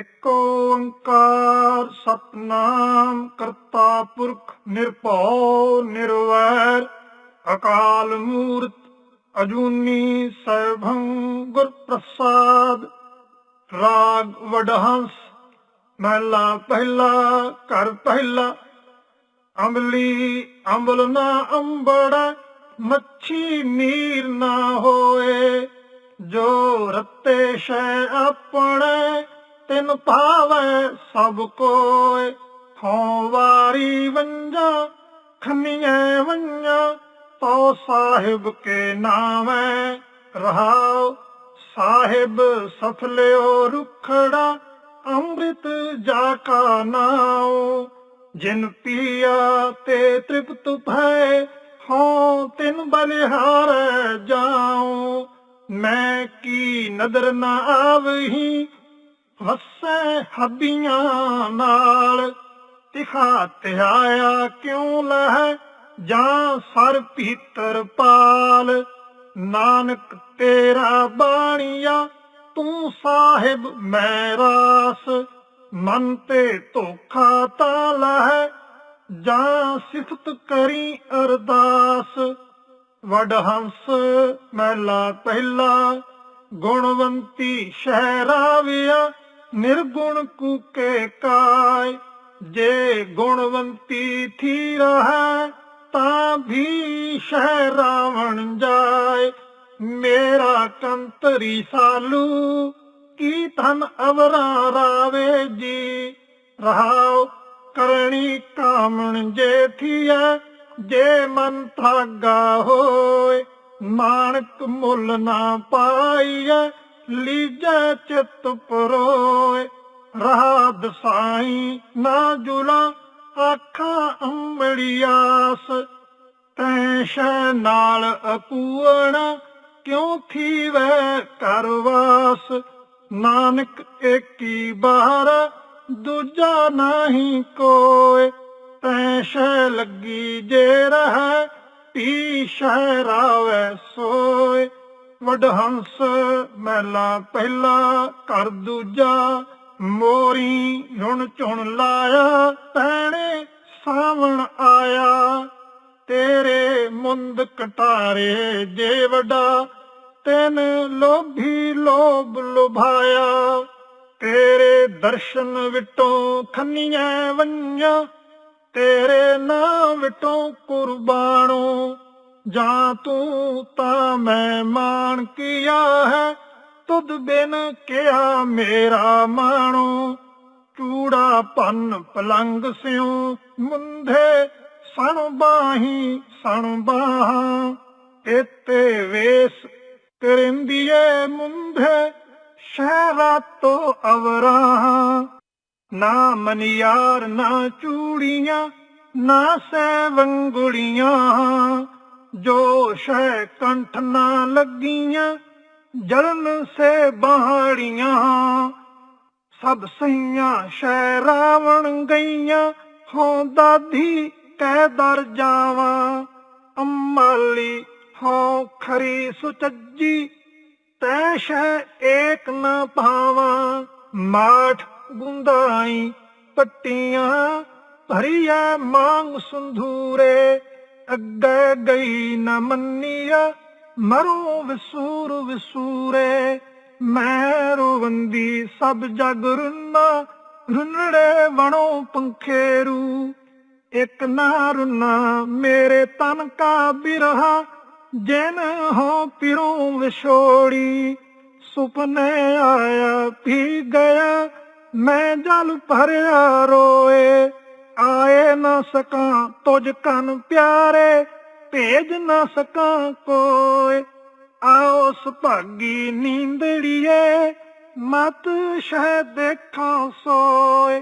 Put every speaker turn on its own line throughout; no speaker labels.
ਇਕ ਓੰਕਾਰ ਸਤਨਾਮ ਕਰਤਾ ਪੁਰਖ ਨਿਰਭਉ ਨਿਰਵੈਰ, ਅਕਾਲ ਮੂਰਤ ਅਜੂਨੀ ਸੈਭੰ ਗੁਰ ਪ੍ਰਸਾਦ ਰਾਗ ਵਡਹੰਸ, ਮਹਿਲਾ ਪਹਿਲਾ, ਘਰ ਪਹਿਲਾ, ਅੰਬਲੀ ਅੰਬਲ ਨਾ ਅੰਬੜ, ਮੱਛੀ ਨੀਰ ਨਾ ਹੋਏ, ਜੋ ਰੱਤੇ ਸ਼ੈ ਆਪਣੇ ਤਿਨ ਭਾਵੈ ਸਭ ਕੋਏ ਹਉ ਵਾਰੀ ਵੰਜਾ ਖੰਨੀਐ ਵੰਜਾ ਤੋ ਸਾਹਿਬ ਕੇ ਨਾਮੈ ਰਹਾਉ, ਸਾਹਿਬ ਸਫਲਿਓ ਰੁਖੜਾ, ਅੰਮ੍ਰਿਤ ਜਾ ਕਾ ਨਾਉ, ਜਿਨ ਪੀਆ ਤੇ ਤ੍ਰਿਪਤ ਭੈ ਹਉ ਤਿਨ ਬਲਿਹਾਰ ਜਾਉ, ਮੈਂ ਕੀ ਨਦਰ ਨਾ ਆਵਹੀ ਵਸੈ ਹੱਬੀਆਂ ਨਾਲ ਤਿਖਾ ਧਿਆਇਆ ਕਿਉ ਲਹਿ? ਜਾਂ ਸਰ ਭੀਤਰ ਪਾਲ, ਨਾਨਕ ਤੇਰਾ ਬਾਣੀਆ, ਤੂੰ ਸਾਹਿਬ ਮੈਂ ਰਾਸ ਮਨ ਤੇ ਧੋਖਾ ਤਾ ਲਹਿ, ਜਾਂ ਸਿਫਤ ਕਰੀ ਅਰਦਾਸ। ਵਡ ਹੰਸ ਮਹਿਲਾ ਪਹਿਲਾ, ਗੁਣਵੰਤੀ ਸ਼ਹਿਰਾਵਿਆ ਨਿਰਗੁਣ ਕੂਕੇ ਕਾਇ, ਜੇ ਗੁਣਵੰਤੀ ਥੀ ਰਹੈ, ਤਾਂ ਵੀ ਸ਼ਹਿ ਰਾਵਣ ਜਾਏ ਮੇਰਾ ਕੰਤਰੀ ਸਾਲੂ, ਕੀ ਧਨ ਅਵਰਾ ਰਾਵੇ ਜੀ? ਰਹਾਉ ਕਰਣੀ ਕਾਮਣ ਜੇ ਥੀਐ, ਜੇ ਮਨ ਥਾਗਾ ਹੋਏ ਨਾਨਕ ਮੁੱਲ ਨਾ ਪਾਈਐ ਲੀਜੈ ਚਿਤ ਪਰੋਏ ਰਹਾ ਦਸਾਈ ਨਾ ਜੁਲਾ, ਆਖਾਂ ਅੰਮੜੀਆਸ ਤੈ ਸ਼ੈ ਨਾਲ ਅਕੂਣ ਕਿਉ ਥੀਵੈ ਕਰਵਾਸ ਨਾਨਕ ਏਕੀ ਬਾਹਰ, ਦੂਜਾ ਨਹੀਂ ਕੋਏ। ਤੈ ਸ਼ੈ ਲੱਗੀ ਜੇ ਰਹਿ ਪੀ ਸ਼ੈ ਰਾਵੈ ਸੋਏ। ਵਡਹੰਸ ਮਹਿਲਾ ਪਹਿਲਾ ਕਰ ਦੂਜਾ, ਮੋਰੀ ਹੁਣ ਚੁਣ ਲਾਇਆ ਪੈਣੇ ਸਾਵਣ ਆਇਆ, ਤੇਰੇ ਮੁੰਦ ਕਟਾਰੇ ਜੇ ਵਡਾ, ਤੈਨ ਲੋਭੀ ਲੋਭ ਲੁਭਾਇਆ, ਤੇਰੇ ਦਰਸ਼ਨ ਵਿਟੋਂ ਖੰਨੀਆਂ ਵੰਜਾਂ ਤੇਰੇ ਨਾਮ ਵਿਟੋਂ ਕੁਰਬਾਨੋ ਜਾਂ ਤੂੰ ਤਾਂ ਮੈਂ ਮਾਨ ਕੀਆ ਹੈ? ਤੁਧ ਬਿਨ ਕਿਆ ਮੇਰਾ ਮਾਣੋ। ਚੂੜਾ ਪੰਨ ਪਲੰਗ ਸਿਉ, ਮੁੰਧੇ ਸਣ ਬਾਹੀ ਸਣ ਬਾਹਾਂ। ਇਤੇ ਵੇਸ ਕਰਿੰਦੀਏ ਮੁੰਧੇ, ਸ਼ਹਿਰਾ ਤੋ ਅਵਰਾਂ ਨਾ ਮਨਿਆਰ ਨਾ ਚੂੜੀਆਂ, ਨਾ ਸੈਵੰਗੁੜੀਆਂ ਜੋ ਸ਼ੈ ਕੰਠ ਨਾ ਲੱਗੀਆਂ, ਜਲਨ ਸੇ ਬਹਾੜੀਆਂ। ਸਭ ਸਈਆਂ ਸ਼ੈ ਰਾਵਣ ਗਈਆਂ ਹੋ ਦਾਦੀ ਕਹਿ ਦਰ ਜਾਵਾਂ। ਅੰਮਾਲੀ ਹੋ ਖਰੀ ਸੁਚੱਜੀ, ਤੈ ਸ਼ੈ ਏਕ ਨਾ ਪਾਵਾਂ ਮਾਠ ਗੁੰਦਾਈ ਪੱਟੀਆਂ, ਭਰੀਐ ਮੰਗ ਸੰਧੂਰੇ। ਅੱਗੇ ਗਈ ਨ ਮੰਨੀਆ, ਮਰੂ ਵਸੂਰ ਵਸੂਰੇ। ਮੈਂ ਰੋਵੰਦੀ ਸਭ ਜਗ ਰੁੰਨਾ, ਰੁੰਨੜੇ ਵਣੋ ਪੰਖੇਰੂ। ਇਕ ਨਾ ਰੁੰਨਾ, ਮੇਰੇ ਤਨ ਕਾ ਬਿਰਹਾ, ਜਿਨ ਹੋ ਪਿਰੋਂ ਵਿਛੋੜੀ। ਸੁਪਨੇ ਆਇਆ ਪੀ ਗਿਆ, ਮੈਂ ਜਲ ਭਰਿਆ ਰੋਏ। ਆਏ ਨਾ ਸਕਾਂ ਤੁਝ ਕਨ ਪਿਆਰੇ, ਭੇਜ ਨਾ ਸਕਾਂ ਕੋਏ। ਆਓ ਸੁਭਾਗੀ ਨੀਂਦੜੀਏ ਮਤ ਸ਼ਹਿ ਦੇਖਾਂ ਸੋਏ।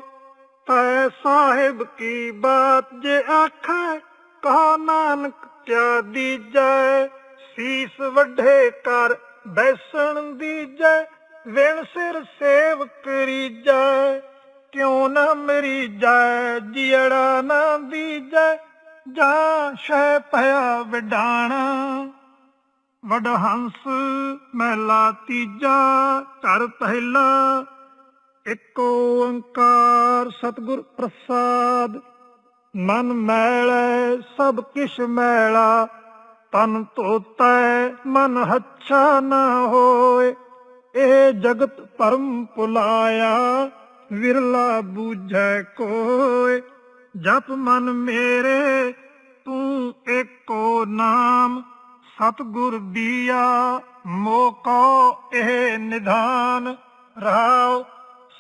ਤੈ ਸਾਹਿਬ ਕੀ ਬਾਤ ਜੇ ਆਖੈ, ਕਹਾ ਨਾਨਕ ਕਿਆ ਦੀਜੈ। ਸੀਸ ਵੱਢੇ ਕਰ ਬੈਸਣ ਦੀਜੈ, ਵਿਣ ਸਿਰ ਸੇਵ ਕਰੀਜੈ ਕਿਉ ਨਾ ਮਰੀ ਜੈ ਜੀੜਾ ਨਾ ਦੀਜੈ ਜਾ ਸ਼ੈ ਭਇਆ ਵਿਡਾਣਾ। ਵਡਹੰਸ ਮਹਿਲਾ ਤੀਜਾ, ਘਰ ਪਹਿਲਾ, ਇੱਕ ਓੰਕਾਰ ਸਤਿਗੁਰ ਪ੍ਰਸਾਦ। ਮਨ ਮੈਲੈ, ਸਭ ਕਿਛ ਮੈਲਾ, ਤਨ ਧੋਤੈ, ਮਨ ਹੱਛਾ ਨਾ ਹੋਏ। ਇਹ ਜਗਤ ਪਰਮ ਭੁਲਾਇਆ ਵਿਰਲਾ ਬੂਝੈ ਕੋਏ ਜਪ ਮਨ ਮੇਰੇ, ਤੂੰ ਏਕੋ ਨਾਮ, ਸਤਿਗੁਰ ਦੀਆ ਮੋਕੋ ਇਹ ਨਿਧਾਨ ਰਹਾਉ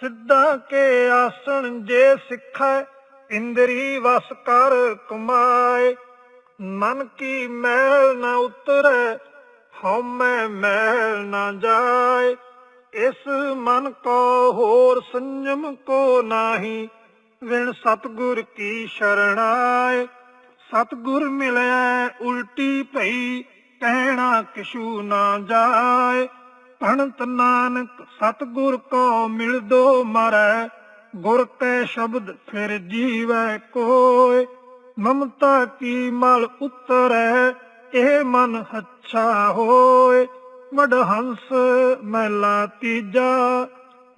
ਸਿੱਧਾ ਕੇ ਆਸਣ ਜੇ ਸਿੱਖੈ, ਇੰਦਰੀ ਵਸ ਕਰ ਕਮਾਏ। ਮਨ ਕੀ ਮੈਲ ਨਾ ਉਤਰੈ, ਹਉਮੈ ਮੈਲ ਨਾ ਜਾਏ। ਇਸ ਮਨ ਕੋ ਹੋਰ ਸੰਜਮ ਕੋ ਨਾਹੀ, ਵਿਣ ਸਤਗੁਰ ਕੀ ਸ਼ਰਣਾਏ ਸਤਗੁਰ ਮਿਲਿਆ ਉਲਟੀ ਭਈ, ਕਹਿਣਾ ਕਿਛੂ ਨਾ ਜਾਏ। ਭਣਤ ਨਾਨਕ ਸਤਗੁਰ ਕੋ ਮਿਲਦੋ ਮਰੈ, ਗੁਰ ਕੈ ਸ਼ਬਦ ਫਿਰ ਜੀਵੈ ਕੋਇ ਮਮਤਾ ਕੀ ਮਲ ਉਤਰੈ, ਇਹ ਮਨ ਹੱਛਾ ਹੋਏ। ਵਡ ਹੰਸ ਮਹਿਲਾ ਤੀਜਾ,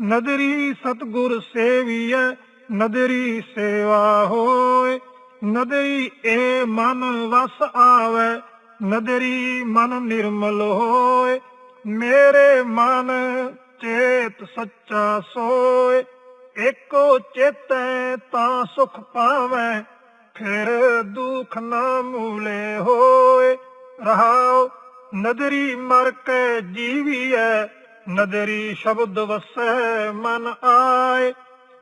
ਨਦਰੀ ਸਤਗੁਰ ਸੇਵੀਐ, ਨਦਰੀ ਸੇਵਾ ਹੋਏ। ਨਦਰੀ ਏ ਮਨ ਵਸ ਆਵੇ, ਨਦਰੀ ਮਨ ਨਿਰਮਲ ਹੋਏ। ਮੇਰੇ ਮਨ ਚੇਤ ਸੱਚਾ ਸੋਏ, ਏਕੋ ਚੇਤੈ ਤਾਂ ਸੁਖ ਪਾਵੈ, ਫਿਰ ਦੁਖ ਨਾ ਮੂਲੇ ਹੋਏ। ਰਹਾਓ ਨਦਰੀ ਮਰ ਕੇ ਜੀਵੀਐ, ਨਦਰੀ ਸ਼ਬਦ ਵਸੈ ਮਨ ਆਏ।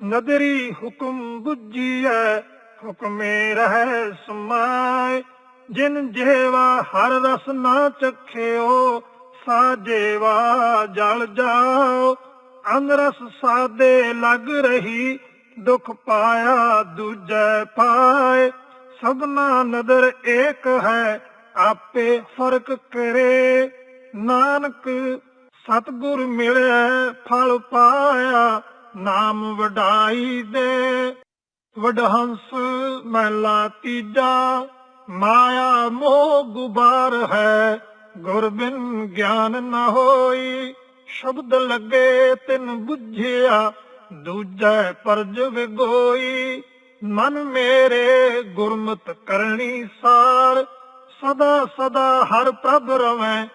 ਨਦਰੀ ਹੁਕਮ ਬੁੱਝੀਐ, ਹੁਕਮੇ ਰਹਿ ਸਮਾਏ। ਜਿਨ ਜੇਵਾ ਹਰ ਰਸ ਨਾ ਚਖਿਓ ਸਾਜੇਵਾ ਜਲ ਜਾਓ। ਅਨਰਸ ਸਾਦੇ ਲੱਗ ਰਹੀ, ਦੁਖ ਪਾਇਆ ਦੂਜੈ ਪਾਏ। ਸਭਨਾ ਨਦਰ ਏਕ ਹੈ ਆਪੇ ਫ਼ਰਕ ਕਰੇ। ਨਾਨਕ, ਸਤਗੁਰ ਮਿਲਿਆ, ਫਲ ਪਾਇਆ, ਨਾਮ ਵਡਾਈ ਦੇ। ਵਡਹੰਸ ਮਹਿਲਾ ਤੀਜਾ, ਮਾਇਆ ਮੋਹ ਗੁਬਾਰ ਹੈ। ਗੁਰ ਬਿਨ ਗਿਆਨ ਨਾ ਹੋਈ, ਸ਼ਬਦ ਲੱਗੇ ਤਿਨ ਬੁਝਿਆ, ਦੂਜੈ ਪਰਜ ਵਿਗੋਈ। ਮਨ ਮੇਰੇ ਗੁਰਮਤ ਕਰਨੀ ਸਾਰ ਸਦਾ ਸਦਾ ਹਰ ਪ੍ਰਭ ਰਵੈ,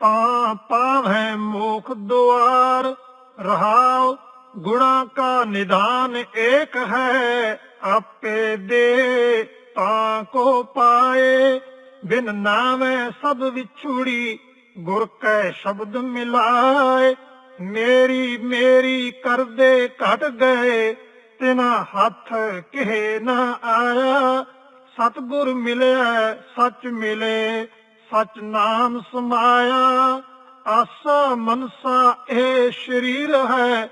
ਤਾਂ ਪਾਵੈ ਮੋਖ ਦੁਆਰ। ਰਹਾਉ ਗੁਣਾ ਕਾ ਨਿਧਾਨ ਏਕ ਹੈ, ਆਪੇ ਦੇ ਤਾਂ ਕੋ ਪਾਏ। ਬਿਨ ਨਾਮੈ ਸਭ ਵਿਛੁੜੀ, ਗੁਰ ਕੈ ਸ਼ਬਦ ਮਿਲਾਏ। ਮੇਰੀ ਮੇਰੀ ਕਰਦੇ ਘਟ ਗਏ, ਤਿਨਾ ਹੱਥ ਕਿਹੇ ਨਾ ਆਇਆ। ਸਤਗੁਰ ਮਿਲਿਆ ਸੱਚ ਮਿਲੇ, ਸਚ ਨਾਮ ਸਮਾਇਆ। ਆਸਾ ਮਨਸਾ ਇਹ ਸ਼ਰੀਰ ਹੈ,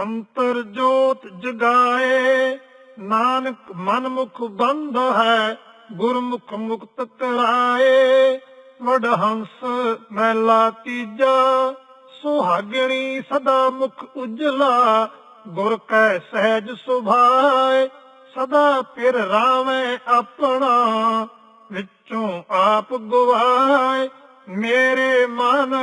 ਅੰਤਰ ਜੋਤ ਜਗਾਏ। ਨਾਨਕ ਮਨ ਮੁਖ ਬੰਧ ਹੈ, ਗੁਰਮੁਖ ਮੁਕਤ ਕਰਾਏ। ਵਡ ਹੰਸ ਮਹਿਲਾ ਤੀਜਾ, ਸੁਹਾਗਣੀ ਸਦਾ ਮੁਖ ਉਜਲਾ। ਗੁਰ ਕੈ ਸਹਿਜ ਸੁਭਾਏ ਸਦਾ ਫਿਰ ਰਾਵੇਂ ਆਪਣਾ, ਵਿੱਚੋਂ ਆਪ ਗਵਾਏ। ਮੇਰੇ ਮਨ,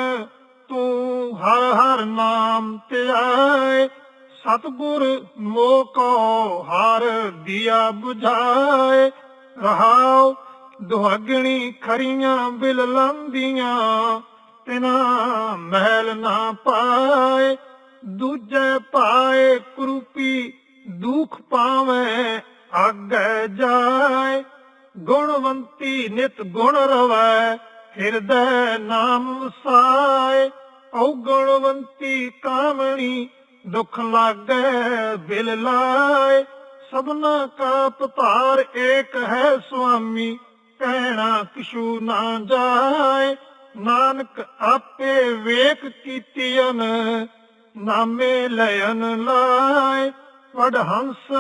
ਤੂੰ ਹਰ ਹਰ ਨਾਮ ਧਿਆਏ। ਸਤਗੁਰ ਮੋਕੋ ਹਰ ਦਿਆ 부ਝਾਏ ਰਹਾਉ ਦੁਹਾਗਣੀ ਖਰੀਆਂ ਬਿਲ ਲੰਦੀਆਂ, ਤਿਨਾ ਮਹਿਲ ਨਾ ਪਾਏ। ਦੂਜੇ ਪਾਏ ਕਰੂਪੀ ਦੁਖ ਪਾਵੇਂ ਅੱਗੇ ਜਾਏ। ਗੁਣਵੰਤੀ ਨਿਤ ਗੁਣ ਰਵੈ, ਹਿਰਦੈ ਨਾਮ ਵਸਾਏ। ਔ ਗੁਣਵੰਤੀ ਕਾਮਣੀ, ਦੁਖ ਲਾਗੇ ਬਿਲ ਲਾਏ। ਸਭਨਾ ਕਾ ਪਤਾਰ ਏਕ ਹੈ ਸੁਆਮੀ ਕਹਿਣਾ ਕਿਛੂ ਨਾ ਜਾਏ। ਨਾਨਕ ਆਪੇ ਵੇਖ ਕੀਤੀਨ ਨਾਮੇ ਲੈਨ ਲਾਏ। ਵਡ ਹੰਸ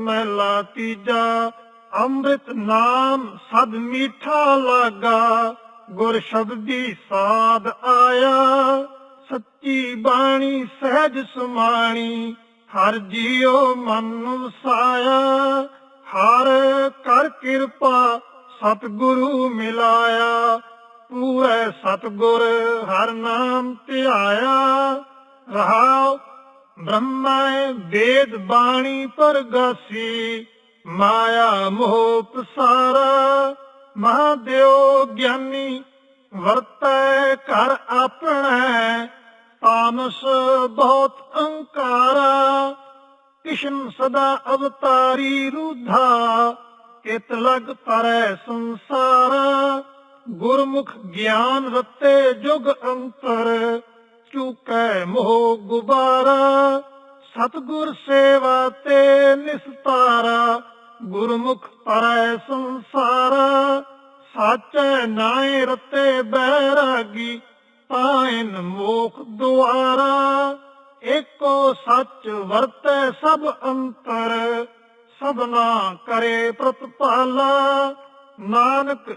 ਮਹਿਲਾ ਤੀਜਾ, ਅੰਮ੍ਰਿਤ ਨਾਮ ਸਦ ਮੀਠਾ ਲਾਗਾ। ਗੁਰ ਸ਼ਬਦੀ ਸਾਧ ਆਇਆ, ਸੱਚੀ ਬਾਣੀ ਸਹਿਜ ਸੁਮਾਣੀ, ਹਰ ਜੀਉ ਮਨ ਵਸਾਇਆ। ਹਰ ਕਰ ਕਿਰਪਾ ਸਤਿਗੁਰੂ ਮਿਲਾਇਆ, ਪੂਰੇ ਸਤਿਗੁਰ ਹਰ ਨਾਮ ਧਿਆਇਆ। ਰਹਾਉ ਬ੍ਰਹਮਾ ਵੇਦ ਬਾਣੀ ਪਰਗਾਸੀ, ਮਾਇਆ ਮੋਹ ਪਸਾਰਾ ਮਹਾਦੇਵ ਗਿਆਨੀ ਵਰਤੈ ਘਰ ਆਪਣਾ, ਤਾਮਸ ਬਹੁਤ ਅੰਕਾਰਾ ਕਿਸ਼ਨ ਸਦਾ ਅਵਤਾਰੀ ਰੂਧਾ, ਕਿਤ ਲਗ ਪਰੈ ਸੰਸਾਰਾ। ਗੁਰਮੁਖ ਗਿਆਨ ਰਤੇ ਜੁਗ ਅੰਤਰ ਚੁਕੈ ਮੋਹ ਗੁਬਾਰਾ, ਸਤਗੁਰ ਸੇਵਾ ਤੇ ਨਿਸਤਾਰਾ, ਗੁਰਮੁਖ ਪਰੈ ਸੰਸਾਰਾ, ਸਾਚੈ ਨਾਏ ਰਤੇ ਬੈਰਾਗੀ, ਪਾਇਨ ਮੋਖ ਦੁਆਰਾ। ਏਕੋ ਸੱਚ ਵਰਤੈ ਸਭ ਅੰਤਰ, ਸਭਨਾ ਕਰੇ ਪ੍ਰਤਪਾਲਾ। ਨਾਨਕ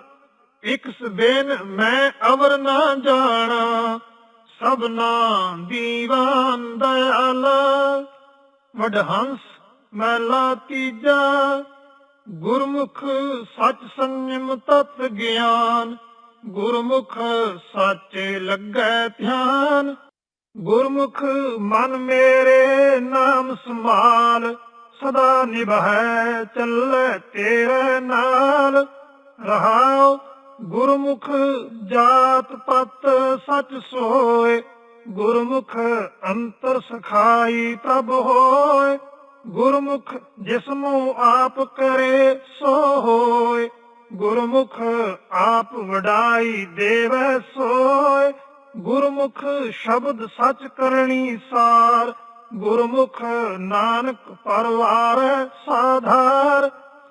ਇਕ ਸਬੇਨ ਮੈਂ ਅਵਰ ਨਾ ਜਾਣਾ ਸਭਨਾ ਦੀਵਾਨ ਦਇਆਲਾ, ਵਡਹੰਸ ਮਹਿਲਾ ਤੀਜਾ, ਗੁਰਮੁਖ ਸੱਚ ਸੰਯਮ ਤਤ ਗਿਆਨ, ਗੁਰਮੁਖ ਸਾਚੇ ਲੱਗੈ ਧਿਆਨ, ਗੁਰਮੁਖ ਮਨ ਮੇਰੇ ਨਾਮ ਸਮਾਲ ਸਦਾ ਨਿਭੈ ਚੱਲੇ ਤੇਰੇ ਨਾਲ, ਰਹਾਉ ਗੁਰਮੁਖ ਜਾਤ ਪਤ ਸਚ ਸੋਏ, ਗੁਰਮੁਖ ਅੰਤਰ ਸਖਾਈ ਪ੍ਰਭ ਹੋਏ, ਗੁਰਮੁਖ ਜਿਸਨੂੰ ਆਪ ਕਰੇ ਸੋ ਹੋਏ, ਗੁਰਮੁਖ ਆਪ ਵਡਾਈ ਦੇਵੈ ਸੋਏ, ਗੁਰਮੁਖ ਸ਼ਬਦ ਸਚ ਕਰਨੀ ਸਾਰ, ਗੁਰਮੁਖ ਨਾਨਕ ਪਰਵਾਰ ਸਾਧਾਰ